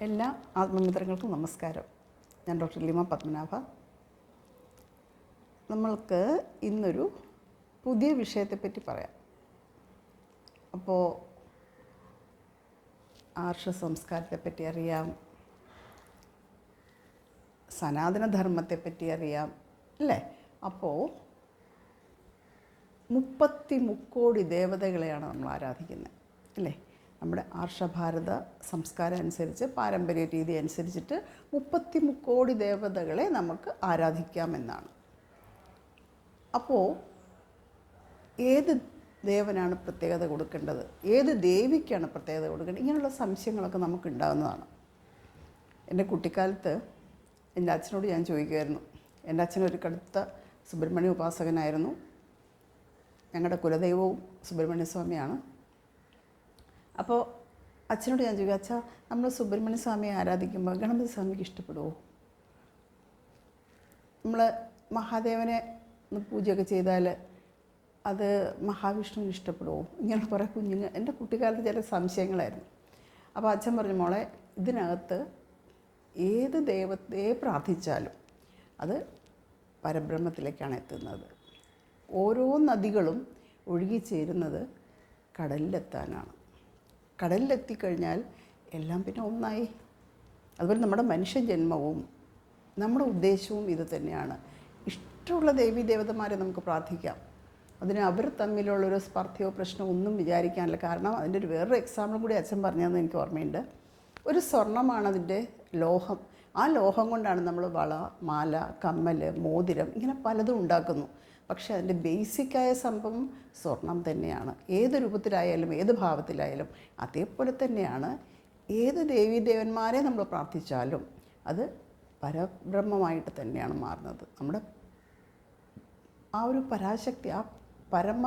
എല്ലാ ആത്മമിത്രങ്ങൾക്കും നമസ്കാരം. ഞാൻ ഡോക്ടർ ലിമ പത്മനാഭ. നമ്മൾക്ക് ഇന്നൊരു പുതിയ വിഷയത്തെപ്പറ്റി പറയാം. അപ്പോൾ ആർഷ സംസ്കാരത്തെപ്പറ്റി അറിയാം. സനാതനധർമ്മത്തെപ്പറ്റി അറിയാം. അല്ലേ? അപ്പോൾ മുപ്പത്തി മുക്കോടി ദേവതകളെയാണ് നമ്മൾ ആരാധിക്കുന്നത് അല്ലേ? നമ്മുടെ ആർഷഭാരത സംസ്കാരം അനുസരിച്ച് പാരമ്പര്യ രീതി അനുസരിച്ചിട്ട് മുപ്പത്തി മുക്കോടി ദേവതകളെ നമുക്ക് ആരാധിക്കാമെന്നാണ്. അപ്പോൾ ഏത് ദേവനാണ് പ്രത്യേകത കൊടുക്കേണ്ടത്? ഏത് ദേവിക്കാണ് പ്രത്യേകത കൊടുക്കേണ്ടത്? ഇങ്ങനെയുള്ള സംശയങ്ങളൊക്കെ നമുക്ക് ഉണ്ടാകുന്നതാണ് എന്റെ കുട്ടിക്കാലത്ത് എന്റെ അച്ഛനോട് ഞാൻ ചോദിക്കുമായിരുന്നു എന്റെ അച്ഛൻ ഒരു കടുത്ത സുബ്രഹ്മണ്യ ഉപാസകനായിരുന്നു. ഞങ്ങളുടെ കുലദൈവവും സുബ്രഹ്മണ്യ സ്വാമിയാണ്. അപ്പോൾ അച്ഛനോട് ഞാൻ ചോദിക്കും അച്ഛാ നമ്മൾ സുബ്രഹ്മണ്യ സ്വാമിയെ ആരാധിക്കുമ്പോൾ ഗണപതി സ്വാമിക്ക് ഇഷ്ടപ്പെടുമോ നമ്മൾ മഹാദേവനെ പൂജയൊക്കെ ചെയ്താൽ അത് മഹാവിഷ്ണുവിന് ഇഷ്ടപ്പെടുമോ ഇങ്ങനെ കുറേ കുഞ്ഞുങ്ങൾ എന്റെ കുട്ടിക്കാലത്ത് ചില സംശയങ്ങളായിരുന്നു. അപ്പോൾ അച്ഛൻ പറഞ്ഞു മോളെ ഇതിനകത്ത് ഏത് ദൈവത്തെ പ്രാർത്ഥിച്ചാലും അത് പരബ്രഹ്മത്തിലേക്കാണ് എത്തുന്നത്. ഓരോ നദികളും ഒഴുകിച്ചേരുന്നത് കടലിലെത്താനാണ്. കടലിലെത്തിക്കഴിഞ്ഞാൽ എല്ലാം പിന്നെ ഒന്നായി. അതുപോലെ നമ്മുടെ മനുഷ്യജന്മവും നമ്മുടെ ഉദ്ദേശവും ഇത് തന്നെയാണ്. ഇഷ്ടമുള്ള ദേവീ ദേവതമാരെ നമുക്ക് പ്രാർത്ഥിക്കാം. അതിന് അവർ തമ്മിലുള്ളൊരു സ്പർദ്ധയോ പ്രശ്നമോ ഒന്നും വിചാരിക്കാനില്ല. കാരണം അതിന്റെ ഒരു വേറൊരു എക്സാമ്പിൾ കൂടി അച്ഛൻ പറഞ്ഞതെന്ന് എനിക്ക് ഓർമ്മയുണ്ട്. ഒരു സ്വർണമാണ് അതിന്റെ ലോഹം. ആ ലോഹം കൊണ്ടാണ് നമ്മൾ വള മാല കമ്മൽ മോതിരം ഇങ്ങനെ പലതും ഉണ്ടാക്കുന്നു. പക്ഷേ അതിന്റെ ബേസിക്കായ സംഭവം സ്വർണം തന്നെയാണ്. ഏത് രൂപത്തിലായാലും ഏത് ഭാവത്തിലായാലും അതേപോലെ തന്നെയാണ്. ഏത് ദേവീദേവന്മാരെ നമ്മൾ പ്രാർത്ഥിച്ചാലും അത് പരബ്രഹ്മമായിട്ട് തന്നെയാണ് മാറുന്നത്. നമ്മുടെ ആ ഒരു പരാശക്തി ആ പരമ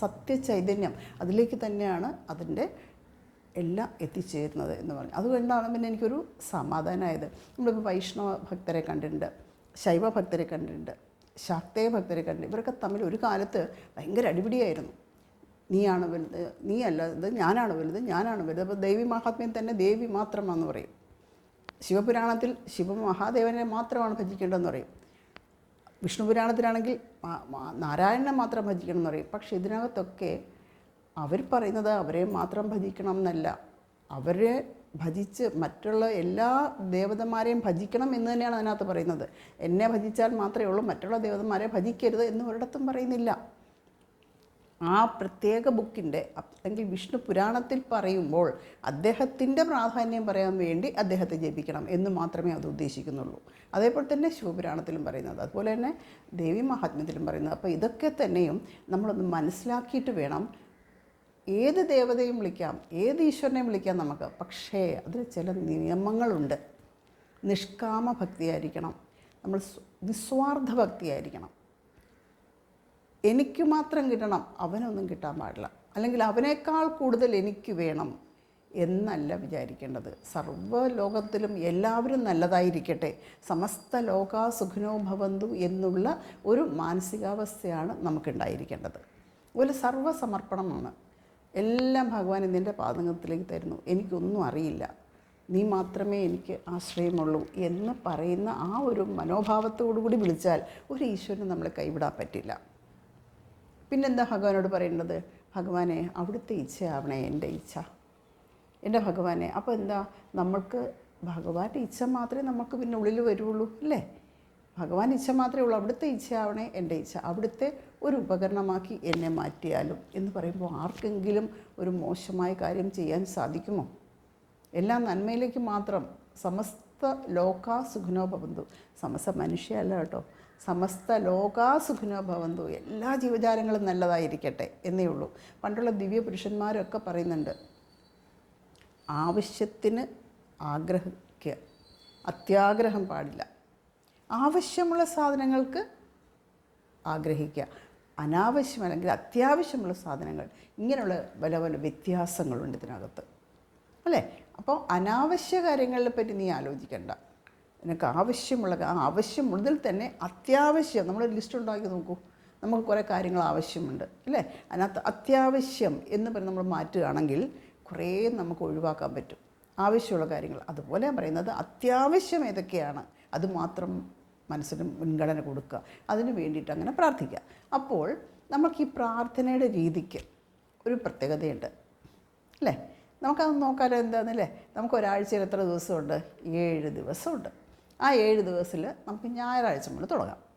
സത്യ ചൈതന്യം അതിലേക്ക് തന്നെയാണ് അതിന്റെ എല്ലാം എത്തിച്ചേരുന്നത് എന്ന് പറഞ്ഞു. അതുകൊണ്ടാണ് പിന്നെ എനിക്കൊരു സമാധാനമായത് നമ്മളിപ്പോൾ വൈഷ്ണവ ഭക്തരെ കണ്ടിട്ടുണ്ട് ശൈവ ഭക്തരെ കണ്ടിട്ടുണ്ട്. ശാക്തേയ ഭക്തരെ കണ്ടിട്ടുണ്ട് ഇവരൊക്കെ തമ്മിൽ ഒരു കാലത്ത് ഭയങ്കര അടിപിടിയായിരുന്നു. നീയാണ് വലുത് നീ അല്ല ഇത് ഞാനാണ് വലുത് ഞാനാണ് വലുത്. അപ്പോൾ ദേവി മഹാത്മ്യം തന്നെ ദേവി മാത്രമാണെന്ന് പറയും. ശിവപുരാണത്തിൽ ശിവമഹാദേവനെ മാത്രമാണ് ഭജിക്കേണ്ടതെന്ന് പറയും. വിഷ്ണു പുരാണത്തിലാണെങ്കിൽ നാരായണനെ മാത്രം ഭജിക്കണം എന്ന് പറയും. പക്ഷെ ഇതിനകത്തൊക്കെ അവർ പറയുന്നത് അവരെ മാത്രം ഭജിക്കണം എന്നല്ല അവരെ ഭജിച്ച് മറ്റുള്ള എല്ലാ ദേവതമാരെയും ഭജിക്കണം എന്ന് തന്നെയാണ് അതിനകത്ത് പറയുന്നത്. എന്നെ ഭജിച്ചാൽ മാത്രമേ ഉള്ളൂ മറ്റുള്ള ദേവതമാരെ ഭജിക്കരുത് എന്ന് ഒരിടത്തും പറയുന്നില്ല. ആ പ്രത്യേക ബുക്കിന്റെ അല്ലെങ്കിൽ വിഷ്ണു പുരാണത്തിൽ പറയുമ്പോൾ അദ്ദേഹത്തിന്റെ പ്രാധാന്യം പറയാൻ വേണ്ടി അദ്ദേഹത്തെ ജപിക്കണം എന്ന് മാത്രമേ അത് ഉദ്ദേശിക്കുന്നുള്ളൂ. അതേപോലെ തന്നെ ശിവപുരാണത്തിലും പറയുന്നത്. അതുപോലെ തന്നെ ദേവി മഹാത്മ്യത്തിലും പറയുന്നത്. അപ്പോൾ ഇതൊക്കെ തന്നെയും നമ്മളൊന്ന് മനസ്സിലാക്കിയിട്ട് വേണം ഏത് ദേവതയും വിളിക്കാം ഏത് ഈശ്വരനെയും വിളിക്കാം നമുക്ക്. പക്ഷേ അതിൽ ചില നിയമങ്ങളുണ്ട്. നിഷ്കാമ ഭക്തിയായിരിക്കണം. നമ്മൾ സ്വ- നിസ്വാർത്ഥ ഭക്തിയായിരിക്കണം. എനിക്ക് മാത്രം കിട്ടണം അവനൊന്നും കിട്ടാൻ പാടില്ല. അല്ലെങ്കിൽ അവനേക്കാൾ കൂടുതൽ എനിക്ക് വേണം എന്നല്ല വിചാരിക്കേണ്ടത്. സർവ ലോകത്തിലും എല്ലാവരും നല്ലതായിരിക്കട്ടെ. സമസ്ത ലോകാ സുഖനോ ഭവന്തു എന്നുള്ള ഒരു മാനസികാവസ്ഥയാണ് നമുക്കുണ്ടായിരിക്കേണ്ടത്. അതുപോലെ സർവസമർപ്പണമാണ്. എല്ലാം ഭഗവാൻ നിന്റെ പാദങ്ങളിലേക്ക് തരുന്നു. എനിക്കൊന്നും അറിയില്ല. നീ മാത്രമേ എനിക്ക് ആശ്രയമുള്ളൂ എന്ന് പറയുന്ന ആ ഒരു മനോഭാവത്തോടു കൂടി വിളിച്ചാൽ ഒരു ഈശ്വരന് നമ്മളെ കൈവിടാൻ പറ്റില്ല. പിന്നെന്താ ഭഗവാനോട് പറയേണ്ടത്? ഭഗവാനെ അവിടുത്തെ ഇച്ഛയാവണേ എന്റെ ഇച്ഛ. എന്റെ ഭഗവാനെ അപ്പോൾ എന്താ? നമ്മൾക്ക് ഭഗവാന്റെ ഇച്ഛ മാത്രമേ നമുക്ക് പിന്നെ ഉള്ളിൽ വരുള്ളൂ അല്ലേ? ഭഗവാൻ ഇച്ഛ മാത്രമേ ഉള്ളൂ. അവിടുത്തെ ഇച്ഛയാവണേ എന്റെ ഇച്ഛ. അവിടുത്തെ ഒരു ഉപകരണമാക്കി എന്നെ മാറ്റിയാലും എന്ന് പറയുമ്പോൾ ആർക്കെങ്കിലും ഒരു മോശമായ കാര്യം ചെയ്യാൻ സാധിക്കുമോ? എല്ലാം നന്മയിലേക്ക് മാത്രം. സമസ്ത ലോകാ സുഖനോ ഭവന്തു. സമസ്ത മനുഷ്യല്ല കേട്ടോ. സമസ്ത ലോകാ സുഖനോ ഭവന്തു. എല്ലാ ജീവജാലങ്ങളും നല്ലതായിരിക്കട്ടെ എന്നേ ഉള്ളൂ. പണ്ടുള്ള ദിവ്യ പുരുഷന്മാരൊക്കെ പറയുന്നുണ്ട് ആവശ്യത്തിന് ആഗ്രഹിക്കുക അത്യാഗ്രഹം പാടില്ല. ആവശ്യമുള്ള സാധനങ്ങൾക്ക് ആഗ്രഹിക്കുക. അനാവശ്യം അല്ലെങ്കിൽ അത്യാവശ്യമുള്ള സാധനങ്ങൾ. ഇങ്ങനെയുള്ള പല പല വ്യത്യാസങ്ങളുണ്ട് ഇതിനകത്ത്. അല്ലേ? അപ്പോൾ അനാവശ്യ കാര്യങ്ങളെ പറ്റി നീ ആലോചിക്കണ്ട. നിനക്ക് ആവശ്യമുള്ള ആ ആവശ്യം മുതൽ തന്നെ അത്യാവശ്യം. നമ്മൾ ലിസ്റ്റ് ഉണ്ടാക്കി നോക്കൂ. നമുക്ക് കുറേ കാര്യങ്ങൾ ആവശ്യമുണ്ട്. അല്ലേ? അതിനകത്ത് അത്യാവശ്യം എന്ന് പറഞ്ഞ് നമ്മൾ മാറ്റുകയാണെങ്കിൽ കുറേ നമുക്ക് ഒഴിവാക്കാൻ പറ്റും. ആവശ്യമുള്ള കാര്യങ്ങൾ. അതുപോലെ പറയുന്നത് അത്യാവശ്യം ഏതൊക്കെയാണ്? അത് മാത്രം മനസ്സിന് മുൻഗണന കൊടുക്കുക. അതിന് വേണ്ടിയിട്ട് അങ്ങനെ പ്രാർത്ഥിക്കുക. അപ്പോൾ നമുക്ക് ഈ പ്രാർത്ഥനയുടെ രീതിക്ക് ഒരു പ്രത്യേകതയുണ്ട്. അല്ലേ? നമുക്കത് നോക്കാലോ എന്താണെന്നല്ലേ നമുക്ക് ഒരാഴ്ചയിൽ എത്ര ദിവസമുണ്ട്? ഏഴ് ദിവസമുണ്ട്. ആ ഏഴ് ദിവസത്തിൽ നമുക്ക് ഞായറാഴ്ച മുതൽ തുടങ്ങാം.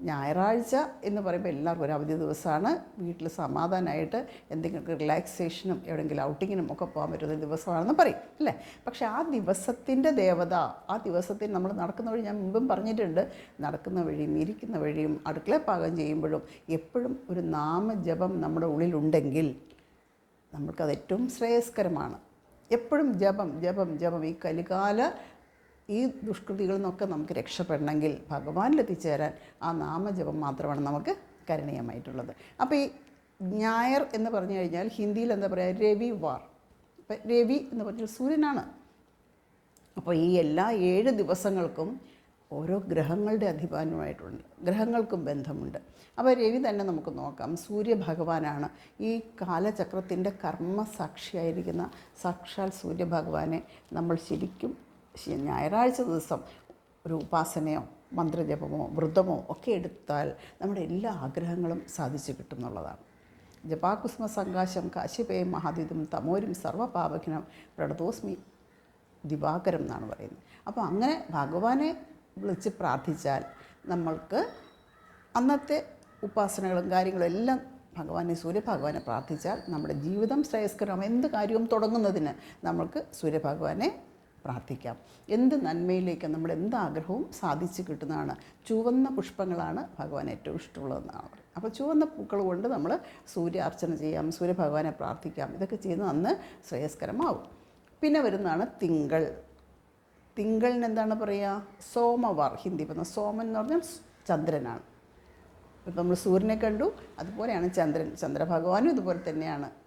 ഞായറാഴ്ച എന്ന് പറയുമ്പോൾ എല്ലാവർക്കും ഒരു അവധി ദിവസമാണ്. വീട്ടിൽ സമാധാനമായിട്ട് എന്തെങ്കിലും റിലാക്സേഷനും എവിടെയെങ്കിലും ഔട്ടിങ്ങിനും ഒക്കെ പോകാൻ പറ്റുന്ന ദിവസമാണെന്ന് പറയും അല്ലേ? പക്ഷേ ആ ദിവസത്തിന്റെ ദേവത ആ ദിവസത്തിൽ നമ്മൾ നടക്കുന്ന വഴി ഞാൻ മുമ്പും പറഞ്ഞിട്ടുണ്ട്. നടക്കുന്ന വഴിയും ഇരിക്കുന്ന വഴിയും അടുക്കള പാകം ചെയ്യുമ്പോഴും എപ്പോഴും ഒരു നാമജപം നമ്മുടെ ഉള്ളിലുണ്ടെങ്കിൽ നമ്മൾക്കത് ഏറ്റവും ശ്രേയസ്കരമാണ്. എപ്പോഴും ജപം ജപം ജപം. ഈ കലികാല ഈ ദുഷ്കൃതികളിൽ നിന്നൊക്കെ നമുക്ക് രക്ഷപ്പെടണമെങ്കിൽ ഭഗവാനിൽ എത്തിച്ചേരാൻ ആ നാമജപം മാത്രമാണ് നമുക്ക് കരണീയമായിട്ടുള്ളത്. അപ്പോൾ ഈ ഞായർ എന്ന് പറഞ്ഞു കഴിഞ്ഞാൽ ഹിന്ദിയിൽ എന്താ പറയുക രവി വാർ. ഇപ്പം രവി എന്ന് പറഞ്ഞാൽ സൂര്യനാണ്. അപ്പോൾ ഈ എല്ലാ ഏഴ് ദിവസങ്ങൾക്കും ഓരോ ഗ്രഹങ്ങളുടെ അധിപാനമായിട്ടുണ്ട് ഗ്രഹങ്ങൾക്കും ബന്ധമുണ്ട്. അപ്പോൾ രവി തന്നെ നമുക്ക് നോക്കാം. സൂര്യഭഗവാനാണ്. ഈ കാലചക്രത്തിന്റെ കർമ്മസാക്ഷിയായിരിക്കുന്ന സാക്ഷാൽ സൂര്യഭഗവാനെ നമ്മൾ ശരിക്കും ഞായറാഴ്ച ദിവസം ഒരു ഉപാസനയോ മന്ത്രജപമോ വ്രതമോ ഒക്കെ എടുത്താൽ നമ്മുടെ എല്ലാ ആഗ്രഹങ്ങളും സാധിച്ചു കിട്ടുന്നുള്ളതാണ് ജപാകുസ്മ സങ്കാശം കാശ്യപേയും മഹാദ്വിതും തമോരും സർവപാപഘ്നം പ്രണതോസ്മി ദിവാകരം എന്നാണ് പറയുന്നത്. അപ്പോൾ അങ്ങനെ ഭഗവാനെ വിളിച്ച് പ്രാർത്ഥിച്ചാൽ നമ്മൾക്ക് അന്നത്തെ ഉപാസനകളും കാര്യങ്ങളും എല്ലാം ഭഗവാനെ സൂര്യഭഗവാനെ പ്രാർത്ഥിച്ചാൽ നമ്മുടെ ജീവിതം ശ്രേയസ്കരം എന്ത് കാര്യവും തുടങ്ങുന്നതിന് നമ്മൾക്ക് സൂര്യഭഗവാനെ പ്രാർത്ഥിക്കാം. എന്ത് നന്മയിലേക്ക് നമ്മൾ എന്ത് ആഗ്രഹവും സാധിച്ചു കിട്ടുന്നതാണ്. ചുവന്ന പുഷ്പങ്ങളാണ് ഭഗവാൻ ഏറ്റവും ഇഷ്ടമുള്ളതെന്നാണ്. അപ്പോൾ ചുവന്ന പൂക്കൾ കൊണ്ട് നമ്മൾ സൂര്യാർച്ചന ചെയ്യാം സൂര്യഭഗവാനെ പ്രാർത്ഥിക്കാം. ഇതൊക്കെ ചെയ്യുന്നത് അന്ന് ശ്രേയസ്കരമാവും. പിന്നെ വരുന്നതാണ് തിങ്കൾ. തിങ്കളിന് എന്താണ് പറയുക? സോമവർ ഹിന്ദി പറഞ്ഞ സോമൻ എന്ന് പറഞ്ഞാൽ ചന്ദ്രനാണ്. ഇപ്പം നമ്മൾ സൂര്യനെ കണ്ടു അതുപോലെയാണ് ചന്ദ്രൻ. ചന്ദ്രഭഗവാനും ഇതുപോലെ തന്നെയാണ്.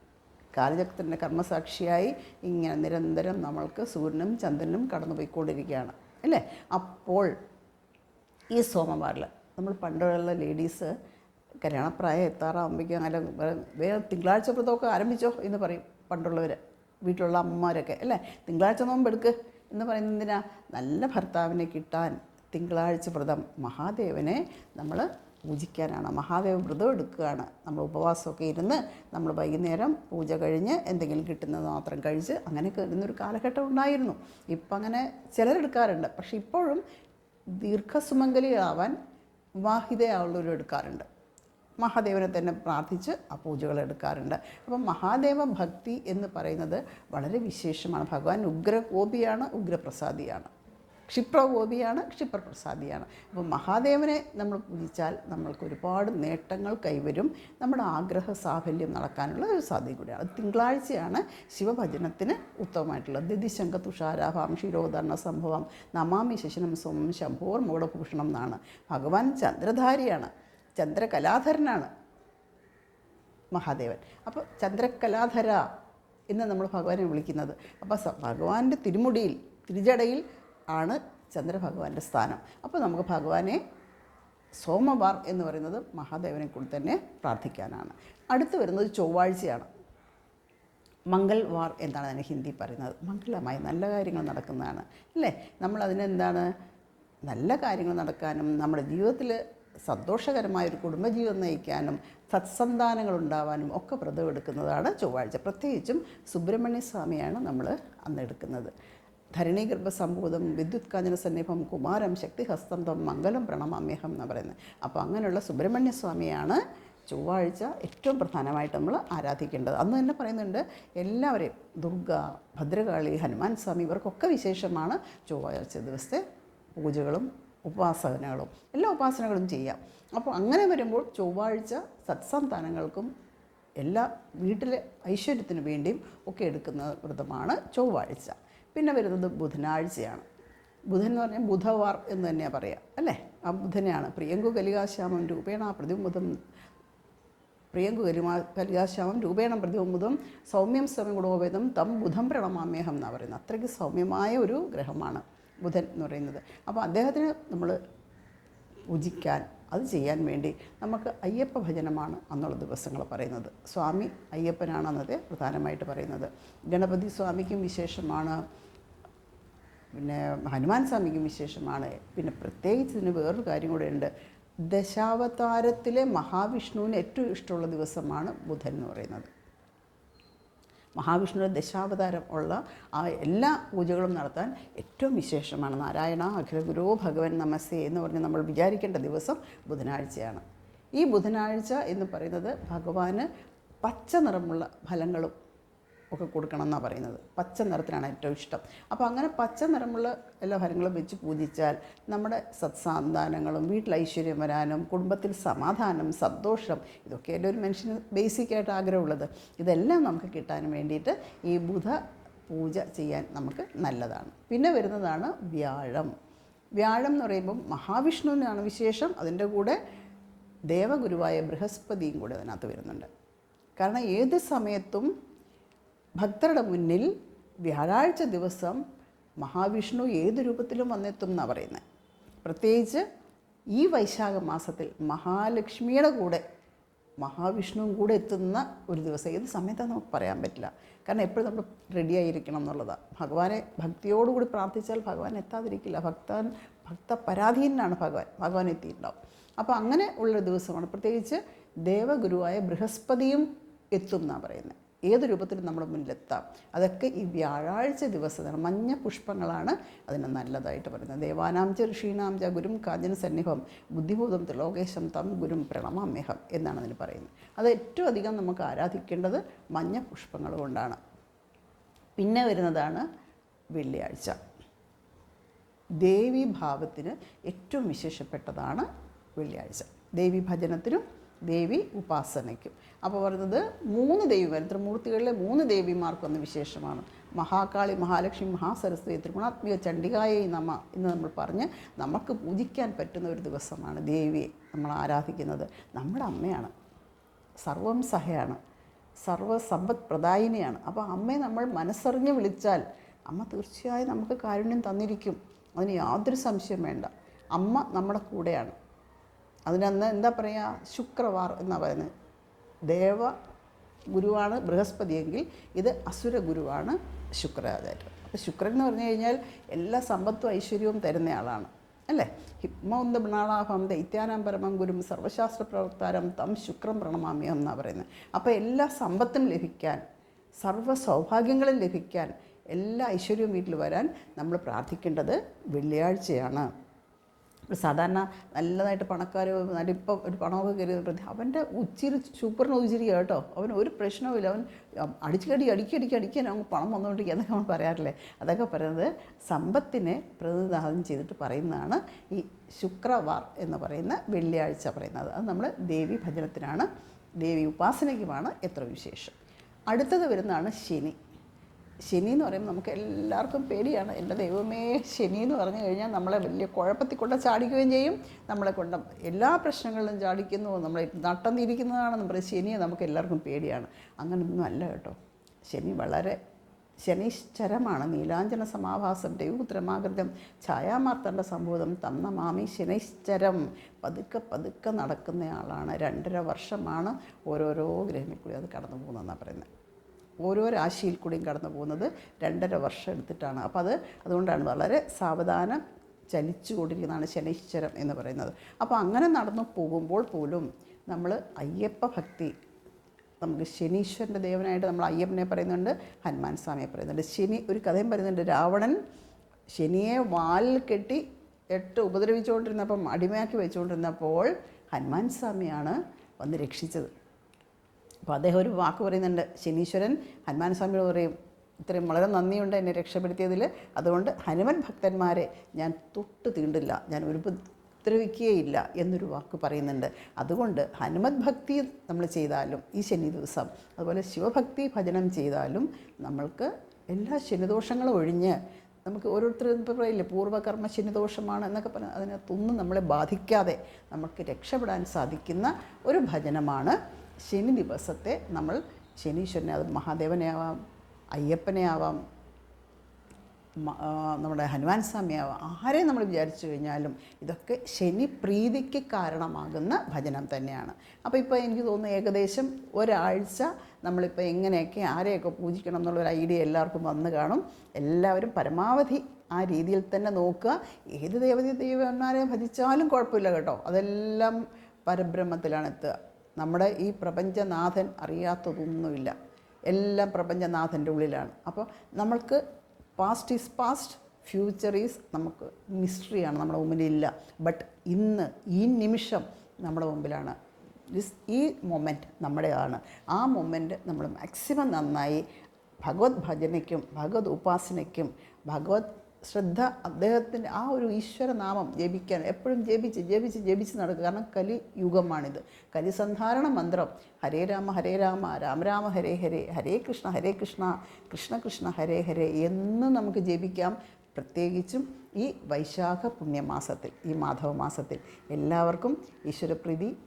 കാലചക്രത്തിന്റെ കർമ്മസാക്ഷിയായി ഇങ്ങനെ നിരന്തരം നമ്മൾക്ക് സൂര്യനും ചന്ദ്രനും കടന്നുപോയിക്കൊണ്ടിരിക്കുകയാണ് അല്ലേ? അപ്പോൾ ഈ സോമവാറിൽ നമ്മൾ പണ്ടുള്ള ലേഡീസ് കല്യാണപ്രായം എത്താറാകുമ്പോഴേക്കും അങ്ങനെ വേറെ തിങ്കളാഴ്ച വ്രതമൊക്കെ ആരംഭിച്ചോ എന്ന് പറയും പണ്ടുള്ളവർ വീട്ടിലുള്ള അമ്മമാരൊക്കെ അല്ലേ? തിങ്കളാഴ്ച നോമ്പെടുക്ക് എന്ന് പറയുന്നത് എന്തിനാ? നല്ല ഭർത്താവിനെ കിട്ടാൻ തിങ്കളാഴ്ച വ്രതം മഹാദേവനെ നമ്മൾ പൂജിക്കാനാണ്. മഹാദേവ വ്രതം എടുക്കുകയാണ്. നമ്മൾ ഉപവാസമൊക്കെ ഇരുന്ന് നമ്മൾ വൈകുന്നേരം പൂജ കഴിഞ്ഞ് എന്തെങ്കിലും കിട്ടുന്നത് മാത്രം കഴിച്ച് അങ്ങനെ കയറുന്നൊരു കാലഘട്ടം ഉണ്ടായിരുന്നു. ഇപ്പം അങ്ങനെ ചിലരെടുക്കാറുണ്ട്. പക്ഷെ ഇപ്പോഴും ദീർഘസുമംഗലിയാവാൻ വിവാഹിതയാവുള്ളവരും എടുക്കാറുണ്ട്. മഹാദേവനെ തന്നെ പ്രാർത്ഥിച്ച് ആ പൂജകൾ എടുക്കാറുണ്ട്. അപ്പം മഹാദേവ ഭക്തി എന്ന് പറയുന്നത് വളരെ വിശേഷമാണ്. ഭഗവാൻ ഉഗ്രകോപിയാണ് ഉഗ്രപ്രസാദിയാണ്. ക്ഷിപ്രകോപിയാണ് ക്ഷിപ്രപ്രസാദിയാണ്. അപ്പോൾ മഹാദേവനെ നമ്മൾ പൂജിച്ചാൽ നമ്മൾക്ക് ഒരുപാട് നേട്ടങ്ങൾ കൈവരും. നമ്മുടെ ആഗ്രഹ സാഫല്യം നടക്കാനുള്ള ഒരു സാധ്യത കൂടിയാണ്. അത് തിങ്കളാഴ്ചയാണ് ശിവഭജനത്തിന് ഉത്തമമായിട്ടുള്ളത്. ദിതിശങ്ക തുഷാരാഭാം ക്ഷീരോദരണ സംഭവം നമാമി ശശനം സോമം ശംഭോർ മൂടഭൂഷണം എന്നാണ്. ഭഗവാൻ ചന്ദ്രധാരിയാണ്. ചന്ദ്രകലാധരനാണ് മഹാദേവൻ. അപ്പോൾ ചന്ദ്രകലാധര എന്ന് നമ്മൾ ഭഗവാനെ വിളിക്കുന്നത്. അപ്പോൾ ഭഗവാന്റെ തിരുമുടിയിൽ തിരുജടയിൽ ആണ് ചന്ദ്രഭഗവാന്റെ സ്ഥാനം. അപ്പോൾ നമുക്ക് ഭഗവാനെ സോമവാർ എന്ന് പറയുന്നത് മഹാദേവനെ കൂടി തന്നെ പ്രാർത്ഥിക്കാനാണ്. അടുത്ത് വരുന്നത് ചൊവ്വാഴ്ചയാണ്. മംഗൾവാർ എന്നാണ് അതിന് ഹിന്ദി പറയുന്നത്. മംഗളമായി നല്ല കാര്യങ്ങൾ നടക്കുന്നതാണ്. അല്ലേ? നമ്മൾ അതിനെന്താണ് നല്ല കാര്യങ്ങൾ നടക്കാനും നമ്മുടെ ജീവിതത്തിൽ സന്തോഷകരമായ ഒരു കുടുംബജീവിതം നയിക്കാനും സത്സന്താനങ്ങൾ ഉണ്ടാവാനും ഒക്കെ വ്രതം എടുക്കുന്നതാണ് ചൊവ്വാഴ്ച. പ്രത്യേകിച്ചും സുബ്രഹ്മണ്യ സ്വാമിയാണ് നമ്മൾ അന്ന് എടുക്കുന്നത്. ധരണീഗർഭ സംഭൂതം വിദ്യുത് കാഞ്ചന സന്നിഭം കുമാരം ശക്തിഹസ്തം തം മംഗലം പ്രണമാമ്യഹം എന്ന് പറയുന്നത് അപ്പോൾ അങ്ങനെയുള്ള സുബ്രഹ്മണ്യസ്വാമിയാണ് ചൊവ്വാഴ്ച ഏറ്റവും പ്രധാനമായിട്ട് നമ്മൾ ആരാധിക്കേണ്ടത്. അന്ന് തന്നെ പറയുന്നുണ്ട് എല്ലാവരെയും ദുർഗ ഭദ്രകാളി ഹനുമാൻ സ്വാമി ഇവർക്കൊക്കെ വിശേഷമാണ് ചൊവ്വാഴ്ച ദിവസത്തെ പൂജകളും ഉപാസനകളും. എല്ലാ ഉപാസനകളും ചെയ്യാം. അപ്പോൾ അങ്ങനെ വരുമ്പോൾ ചൊവ്വാഴ്ച സത്സന്താനങ്ങൾക്കും എല്ലാ വീട്ടിലെ ഐശ്വര്യത്തിനു വേണ്ടിയും ഒക്കെ എടുക്കുന്ന വ്രതമാണ് ചൊവ്വാഴ്ച. പിന്നെ വരുന്നത് ബുധനാഴ്ചയാണ്. ബുധൻ എന്ന് പറഞ്ഞാൽ ബുധവാർ എന്ന് തന്നെയാണ് പറയുക അല്ലേ? ആ ബുധനെയാണ്. പ്രിയങ്കു കലികാശ്യാമം രൂപേണ പ്രതിബുധം പ്രിയങ്കു കലിമാ കലികാശ്യാമം രൂപേണ പ്രതിബുധം സൗമ്യം സ്വയം ഗുണോപേതം തം ബുധം പ്രണമാമ്യഹം എന്നാണ് പറയുന്നത്. അത്രയ്ക്ക് സൗമ്യമായ ഒരു ഗ്രഹമാണ് ബുധൻ എന്ന് പറയുന്നത്. അപ്പോൾ അദ്ദേഹത്തിന് നമ്മൾ പൂജിക്കാൻ അത് ചെയ്യാൻ വേണ്ടി നമുക്ക് അയ്യപ്പ ഭജനമാണ് അന്നുള്ള ദിവസങ്ങൾ പറയുന്നത്. സ്വാമി അയ്യപ്പനാണ് അന്നത്തെ പ്രധാനമായിട്ട് പറയുന്നത്. ഗണപതി സ്വാമിക്കും വിശേഷമാണ്. പിന്നെ ഹനുമാൻ സ്വാമിക്കും വിശേഷമാണ്. പിന്നെ പ്രത്യേകിച്ച് ഇതിന് വേറൊരു കാര്യം കൂടെ ഉണ്ട്. ദശാവതാരത്തിലെ മഹാവിഷ്ണുവിന് ഏറ്റവും ഇഷ്ടമുള്ള ദിവസമാണ് ബുധൻ എന്ന് പറയുന്നത്. മഹാവിഷ്ണുവിന്റെ ദശാവതാരം ഉള്ള ആ എല്ലാ പൂജകളും നടത്താൻ ഏറ്റവും വിശേഷമാണ്. നാരായണ അഖിലഗുരു ഭഗവൻ നമസ്തേ എന്ന് പറഞ്ഞ് നമ്മൾ വിചാരിക്കേണ്ട ദിവസം ബുധനാഴ്ചയാണ്. ഈ ബുധനാഴ്ച എന്ന് പറയുന്നത് ഭഗവാന് പച്ച നിറമുള്ള ഫലങ്ങളും ഒക്കെ കൊടുക്കണം എന്നാണ് പറയുന്നത്. പച്ച നിറത്തിനാണ് ഏറ്റവും ഇഷ്ടം. അപ്പോൾ അങ്ങനെ പച്ച നിറമുള്ള എല്ലാ ഫലങ്ങളും വെച്ച് പൂജിച്ചാൽ നമ്മുടെ സത്സാന്താനങ്ങളും വീട്ടിൽ ഐശ്വര്യം വരാനും കുടുംബത്തിൽ സമാധാനം സന്തോഷം ഇതൊക്കെയല്ലേ ഒരു മനുഷ്യന് ബേസിക്കായിട്ട് ആഗ്രഹമുള്ളത്. ഇതെല്ലാം നമുക്ക് കിട്ടാൻ വേണ്ടിയിട്ട് ഈ ബുധ പൂജ ചെയ്യാൻ നമുക്ക് നല്ലതാണ്. പിന്നെ വരുന്നതാണ് വ്യാഴം. വ്യാഴം എന്ന് പറയുമ്പം മഹാവിഷ്ണുവിനാണ് വിശേഷം. അതിന്റെ കൂടെ ദേവഗുരുവായ ബൃഹസ്പതിയും കൂടെ അതിനകത്ത് വരുന്നുണ്ട്. കാരണം ഏത് സമയത്തും ഭക്തരുടെ മുന്നിൽ വ്യാഴാഴ്ച ദിവസം മഹാവിഷ്ണു ഏത് രൂപത്തിലും വന്നെത്തും എന്നാണ് പറയുന്നത് പ്രത്യേകിച്ച് ഈ വൈശാഖ മാസത്തിൽ മഹാലക്ഷ്മിയുടെ കൂടെ മഹാവിഷ്ണുവും കൂടെ എത്തുന്ന ഒരു ദിവസം ഏത് സമയത്താണ് നമുക്ക് പറയാൻ പറ്റില്ല. കാരണം എപ്പോഴും നമ്മൾ റെഡിയായിരിക്കണം എന്നുള്ളതാണ് ഭഗവാനെ ഭക്തിയോടുകൂടി പ്രാർത്ഥിച്ചാൽ ഭഗവാൻ എത്താതിരിക്കില്ല. ഭക്തൻ ഭക്ത പരാധീനാണ് ഭഗവാൻ. ഭഗവാൻ എത്തിയിട്ടുണ്ടാവും. അപ്പോൾ അങ്ങനെ ഉള്ള ദിവസമാണ്. പ്രത്യേകിച്ച് ദേവഗുരുവായ ബൃഹസ്പതിയും എത്തും എന്നാണ് പറയുന്നത് ഏത് രൂപത്തിലും നമ്മുടെ മുന്നിലെത്താം. അതൊക്കെ ഈ വ്യാഴാഴ്ച ദിവസമാണ് മഞ്ഞ പുഷ്പങ്ങളാണ് അതിന് നല്ലതായിട്ട് പറയുന്നത്. ദേവാനാം ച ഋഷീണാം ച ഗുരും കാഞ്ചന സന്നിഹം ബുദ്ധിബോധം ത്രിലോകേശം തം ഗുരും പ്രണമാമേഹം എന്നാണ് അതിന് പറയുന്നത്. അത് ഏറ്റവും അധികം നമുക്ക് ആരാധിക്കേണ്ടത് മഞ്ഞ പുഷ്പങ്ങൾ കൊണ്ടാണ്. പിന്നെ വരുന്നതാണ് വെള്ളിയാഴ്ച. ദേവി ഭാവത്തിന് ഏറ്റവും വിശേഷപ്പെട്ടതാണ് വെള്ളിയാഴ്ച. ദേവി ഭജനത്തിനും ദേവി ഉപാസനയ്ക്കും. അപ്പോൾ പറയുന്നത് മൂന്ന് ദേവിമാർ ത്രിമൂർത്തികളിലെ മൂന്ന് ദേവിമാർക്കൊന്ന് വിശേഷമാണ്. മഹാകാളി മഹാലക്ഷ്മി മഹാസരസ്വതി ത്രിഗുണാത്മിക ചണ്ഡികായെ നമ എന്ന് നമ്മൾ പറഞ്ഞ് നമുക്ക് പൂജിക്കാൻ പറ്റുന്ന ഒരു ദിവസമാണ് ദേവിയെ നമ്മൾ ആരാധിക്കുന്നത്. നമ്മുടെ അമ്മയാണ്. സർവം സഹയാണ്. സർവസമ്പദ് പ്രദായിനിയാണ്. അപ്പോൾ അമ്മയെ നമ്മൾ മനസ്സറിഞ്ഞ് വിളിച്ചാൽ അമ്മ തീർച്ചയായും നമുക്ക് കാരുണ്യം തന്നിരിക്കും. അതിന് യാതൊരു സംശയം വേണ്ട. അമ്മ നമ്മുടെ കൂടെയാണ്. അതിനന്ന് എന്താ പറയുക ശുക്രവാർ എന്നാണ് പറയുന്നത് ദേവ ഗുരുവാണ് ബൃഹസ്പതിയെങ്കിൽ ഇത് അസുര ഗുരുവാണ് ശുക്രാചാര്യൻ അപ്പോൾ ശുക്രൻ എന്ന് പറഞ്ഞു കഴിഞ്ഞാൽ എല്ലാ സമ്പത്തും ഐശ്വര്യവും തരുന്നയാളാണ് അല്ലേ? ഹിമൗന്ത ബിണാളാഭം ദൈത്യാനാം പരമം ഗുരും സർവശാസ്ത്ര പ്രവർത്താരം തം ശുക്രം പ്രണമാമ്യം എന്നാണ് പറയുന്നത് അപ്പോൾ എല്ലാ സമ്പത്തും ലഭിക്കാൻ സർവ സൗഭാഗ്യങ്ങളും ലഭിക്കാൻ എല്ലാ ഐശ്വര്യവും വീട്ടിൽ വരാൻ നമ്മൾ പ്രാർത്ഥിക്കേണ്ടത് വെള്ളിയാഴ്ചയാണ്. സാധാരണ നല്ലതായിട്ട് പണക്കാർ നടിപ്പം ഒരു പണമൊക്കെ കയറി അവന്റെ ഉച്ചിരി സൂപ്പറിന് ഉച്ചിരി കേട്ടോ. അവൻ ഒരു പ്രശ്നവുമില്ല അവൻ അടിച്ചുകടി അടിക്കടിക്ക് അടിക്കാൻ അവൻ പണം വന്നുകൊണ്ടിരിക്കുക എന്നൊക്കെ അവൻ പറയാറില്ലേ? അതൊക്കെ പറയുന്നത് സമ്പത്തിനെ പ്രതിനിധാനം ചെയ്തിട്ട് പറയുന്നതാണ് ഈ ശുക്രവാർ എന്ന് പറയുന്ന വെള്ളിയാഴ്ച പറയുന്നത്. അത് നമ്മൾ ദേവി ഭജനത്തിനാണ് ദേവി ഉപാസനയ്ക്കുമാണ് എത്ര വിശേഷം. അടുത്തത് വരുന്നതാണ് ശനി. ശനി എന്ന് പറയുമ്പോൾ നമുക്ക് എല്ലാവർക്കും പേടിയാണ്. എന്റെ ദൈവമേ ശനി എന്ന് പറഞ്ഞു കഴിഞ്ഞാൽ നമ്മളെ വലിയ കുഴപ്പത്തിൽ കൊണ്ട് ചാടിക്കുകയും ചെയ്യും. നമ്മളെ കൊണ്ട് എല്ലാ പ്രശ്നങ്ങളിലും ചാടിക്കുന്നു. നമ്മളെ നട്ടം നമ്മുടെ ശനിയെ നമുക്ക് എല്ലാവർക്കും പേടിയാണ്. അങ്ങനൊന്നും അല്ല കേട്ടോ. ശനി വളരെ ശനിശ്ചരമാണ്. നീലാഞ്ജന സമാഭാസം ദൈവപുത്രമാകൃതം ഛായാമാർത്തണ്ട സംഭൂതം തന്ന മാമി ശനിശ്ചരം. പതുക്കെ പതുക്കെ നടക്കുന്നയാളാണ്. രണ്ടര വർഷമാണ് ഓരോരോ ഗ്രഹങ്ങളിൽ കൂടി അത് കടന്നു പോകുന്നതെന്നാണ് പറയുന്നത്. ഓരോ രാശിയിൽ കൂടിയും കടന്നു പോകുന്നത് രണ്ടര വർഷം എടുത്തിട്ടാണ്. അപ്പോൾ അത് അതുകൊണ്ടാണ് വളരെ സാവധാനം ചലിച്ചുകൊണ്ടിരിക്കുന്നതാണ് ശനീശ്വരം എന്ന് പറയുന്നത്. അപ്പോൾ അങ്ങനെ നടന്നു പോകുമ്പോൾ പോലും നമ്മൾ അയ്യപ്പ ഭക്തി നമുക്ക് ശനീശ്വരന്റെ ദേവനായിട്ട് നമ്മൾ അയ്യപ്പനെ പറയുന്നുണ്ട് ഹനുമാൻ സ്വാമിയെ പറയുന്നുണ്ട്. ശനി ഒരു കഥയും പറയുന്നുണ്ട് രാവണൻ ശനിയെ വാലിൽ കെട്ടി എട്ട് ഉപദ്രവിച്ചുകൊണ്ടിരുന്നപ്പം അടിമയാക്കി വെച്ചുകൊണ്ടിരുന്നപ്പോൾ ഹനുമാൻ സ്വാമിയാണ് വന്ന് രക്ഷിച്ചത്. അപ്പോൾ അദ്ദേഹം ഒരു വാക്ക് പറയുന്നുണ്ട് ശനീശ്വരൻ ഹനുമാൻ സ്വാമിയോട് പറയും ഇത്രയും വളരെ നന്ദിയുണ്ട് എന്നെ രക്ഷപ്പെടുത്തിയതിൽ. അതുകൊണ്ട് ഹനുമൻ ഭക്തന്മാരെ ഞാൻ തൊട്ട് തീണ്ടില്ല ഞാൻ ഒരു ഉപദ്രവിക്കുകയില്ല എന്നൊരു വാക്ക് പറയുന്നുണ്ട്. അതുകൊണ്ട് ഹനുമത് ഭക്തി നമ്മൾ ചെയ്താലും ഈ ശനി ദിവസം അതുപോലെ ശിവഭക്തി ഭജനം ചെയ്താലും നമ്മൾക്ക് എല്ലാ ശനിദോഷങ്ങളും ഒഴിഞ്ഞ് നമുക്ക് ഓരോരുത്തരും ഇപ്പോൾ പറയില്ലേ പൂർവകർമ്മ ശനിദോഷമാണ് എന്നൊക്കെ പറഞ്ഞാൽ അതിനകത്തൊന്നും നമ്മളെ ബാധിക്കാതെ നമുക്ക് രക്ഷപ്പെടാൻ സാധിക്കുന്ന ഒരു ഭജനമാണ് ശനി ദിവസത്തെ നമ്മൾ ശനീശ്വരനെ അത് മഹാദേവനെ ആവാം അയ്യപ്പനെ ആവാം നമ്മുടെ ഹനുമാൻ സ്വാമിയാവാം. ആരെ നമ്മൾ വിചാരിച്ചു കഴിഞ്ഞാലും ഇതൊക്കെ ശനി പ്രീതിക്ക് കാരണമാകുന്ന ഭജനം തന്നെയാണ്. അപ്പോൾ ഇപ്പോൾ എനിക്ക് തോന്നുന്നു ഏകദേശം ഒരാഴ്ച നമ്മളിപ്പോൾ എങ്ങനെയൊക്കെ ആരെയൊക്കെ പൂജിക്കണം എന്നുള്ളൊരു ഐഡിയ എല്ലാവർക്കും വന്നു കാണും. എല്ലാവരും പരമാവധി ആ രീതിയിൽ തന്നെ നോക്കുക. ഏത് ദേവതീ ദൈവന്മാരെ ഭജിച്ചാലും കുഴപ്പമില്ല കേട്ടോ. അതെല്ലാം പരബ്രഹ്മത്തിലാണ് എത്തുക. നമ്മുടെ ഈ പ്രപഞ്ചനാഥൻ അറിയാത്തതൊന്നുമില്ല. എല്ലാം പ്രപഞ്ചനാഥന്റെ ഉള്ളിലാണ്. അപ്പോൾ നമ്മൾക്ക് past is past future is നമുക്ക് മിസ്റ്ററിയാണ് നമ്മുടെ മുമ്പിലില്ല. ബട്ട് ഇന്ന് ഈ നിമിഷം നമ്മുടെ മുമ്പിലാണ്. ഈ മൊമെന്റ് നമ്മുടെയാണ്. ആ മൊമെന്റ് നമ്മൾ മാക്സിമം നന്നായി ഭഗവത് ഭജനയ്ക്കും ഭഗവത് ഉപാസനയ്ക്കും ഭഗവത് ശ്രദ്ധ അദ്ദേഹത്തിന്റെ ആ ഒരു ഈശ്വരനാമം ജപിക്കാൻ എപ്പോഴും ജപിച്ച് ജപിച്ച് ജപിച്ച് നടക്കുക. കാരണം കലി യുഗമാണിത് കലിസന്ധാരണ മന്ത്രം. ഹരേ രാമ ഹരേ രാമ രാമ രാമ ഹരേ ഹരേ ഹരേ കൃഷ്ണ ഹരേ കൃഷ്ണ കൃഷ്ണ കൃഷ്ണ ഹരേ ഹരേ എന്ന് നമുക്ക് ജപിക്കാം. പ്രത്യേകിച്ചും ഈ വൈശാഖ പുണ്യമാസത്തിൽ ഈ മാധവ മാസത്തിൽ എല്ലാവർക്കും ഈശ്വരപ്രീതി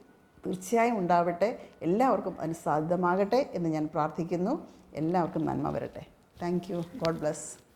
തീർച്ചയായും ഉണ്ടാവട്ടെ. എല്ലാവർക്കും അതിന് സാധ്യമാകട്ടെ എന്ന് ഞാൻ പ്രാർത്ഥിക്കുന്നു. എല്ലാവർക്കും നന്മ വരട്ടെ. Thank you God bless